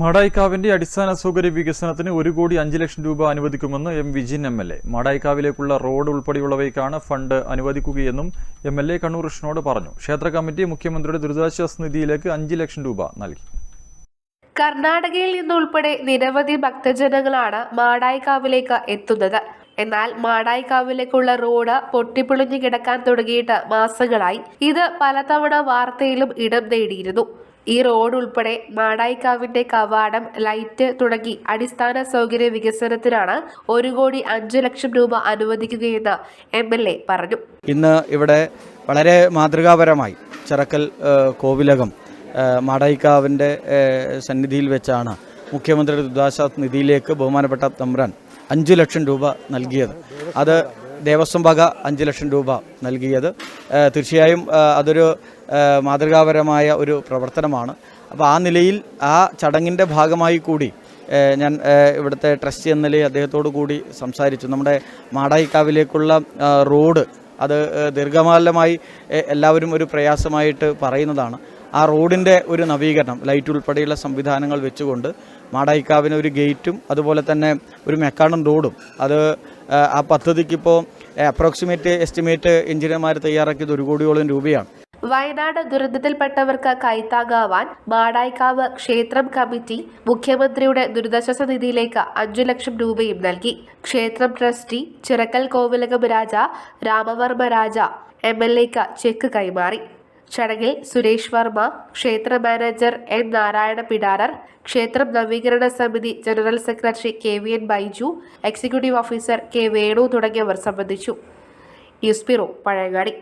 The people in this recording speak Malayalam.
മാടായിക്കാവിന്റെ അടിസ്ഥാന സൗകര്യ വികസനത്തിന് ഒരു കോടി അഞ്ച് ലക്ഷം രൂപ അനുവദിക്കുമെന്ന് M Vijin M L A. മാടായിക്കാവിലേക്കുള്ള road ഉൾപ്പെടെയുള്ളവയ്ക്കാണ് ഫണ്ട് അനുവദിക്കുകയെന്നും എം എൽ എ കണ്ണൂർ കൃഷ്ണനോട് പറഞ്ഞു. ക്ഷേത്ര കമ്മിറ്റി മുഖ്യമന്ത്രിയുടെ ദുരിതാശ്വാസ നിധിയിലേക്ക് അഞ്ച് ലക്ഷം രൂപ നൽകി. കർണാടകയിൽ നിന്നുൾപ്പെടെ നിരവധി ഭക്തജനങ്ങളാണ് മാടായിക്കാവിലേക്ക് എത്തുന്നത്. എന്നാൽ മാടായിക്കാവിലേക്കുള്ള റോഡ് പൊട്ടിപ്പൊളിഞ്ഞു കിടക്കാൻ തുടങ്ങിയിട്ട് മാസങ്ങളായി. ഇത് പലതവണ വാർത്തയിലും ഇടം നേടിയിരുന്നു. ഈ റോഡ് ഉൾപ്പെടെ മാടായിക്കാവിന്റെ കവാടം ലൈറ്റ് തുടങ്ങി അടിസ്ഥാന സൗകര്യ വികസനത്തിനാണ് ഒരു കോടി അഞ്ചു ലക്ഷം രൂപ അനുവദിക്കുകയെന്ന് എം എൽ എ പറഞ്ഞു. ഇന്ന് ഇവിടെ വളരെ മാതൃകാപരമായി ചിറക്കൽ കോവിലകം മാടായിക്കാവിന്റെ സന്നിധിയിൽ വെച്ചാണ് മുഖ്യമന്ത്രിയുടെ ദുരിതാശ്വാസ നിധിയിലേക്ക് ബഹുമാനപ്പെട്ട തമ്പ്രാൻ അഞ്ചു ലക്ഷം രൂപ നൽകിയത്. അത് ദേവസ്വം വക അഞ്ച് ലക്ഷം രൂപ നൽകിയത്. തീർച്ചയായും അതൊരു മാതൃകാപരമായ ഒരു പ്രവർത്തനമാണ്. അപ്പോൾ ആ നിലയിൽ ആ ചടങ്ങിന്റെ ഭാഗമായി കൂടി ഞാൻ ഇവിടുത്തെ ട്രസ്റ്റ് എന്ന നിലയിൽ അദ്ദേഹത്തോടു കൂടി സംസാരിച്ചു. നമ്മുടെ മാടായിക്കാവിലേക്കുള്ള റോഡ് അത് ദീർഘമാലമായി എല്ലാവരും ഒരു പ്രയാസമായിട്ട് പറയുന്നതാണ്. ആ റോഡിന്റെ ഒരു നവീകരണം ലൈറ്റ് ഉൾപ്പെടെയുള്ള സംവിധാനങ്ങൾ വെച്ചുകൊണ്ട് മാടായിക്കാവിന് ഒരു ഗേറ്റും അതുപോലെ തന്നെ ഒരു മെക്കാഡം റോഡും. അത് ആ പദ്ധതിക്കിപ്പോൾ അപ്രോക്സിമേറ്റ് എസ്റ്റിമേറ്റ് എഞ്ചിനീയർമാർ തയ്യാറാക്കിയത് ഒരു കോടിയോളം രൂപയാണ്. വയനാട് ദുരന്തത്തിൽപ്പെട്ടവർക്ക് കൈത്താങ്ങാവാൻ മാടായിക്കാവ് ക്ഷേത്രം കമ്മിറ്റി മുഖ്യമന്ത്രിയുടെ ദുരിതാശ്വാസ നിധിയിലേക്ക് അഞ്ചു ലക്ഷം രൂപയും നൽകി. ക്ഷേത്രം trustee Chirakkal Kovilakam Raja Ramavarma Raja M L എക്ക് ചെക്ക് കൈമാറി. ചടങ്ങിൽ സുരേഷ് വർമ്മ ക്ഷേത്ര മാനേജർ എൻ നാരായണ പിടാരർ ക്ഷേത്രം നവീകരണ സമിതി general secretary K V N Baiju executive officer K Venu തുടങ്ങിയവർ സംബന്ധിച്ചു. News bureau Pazhayangadi.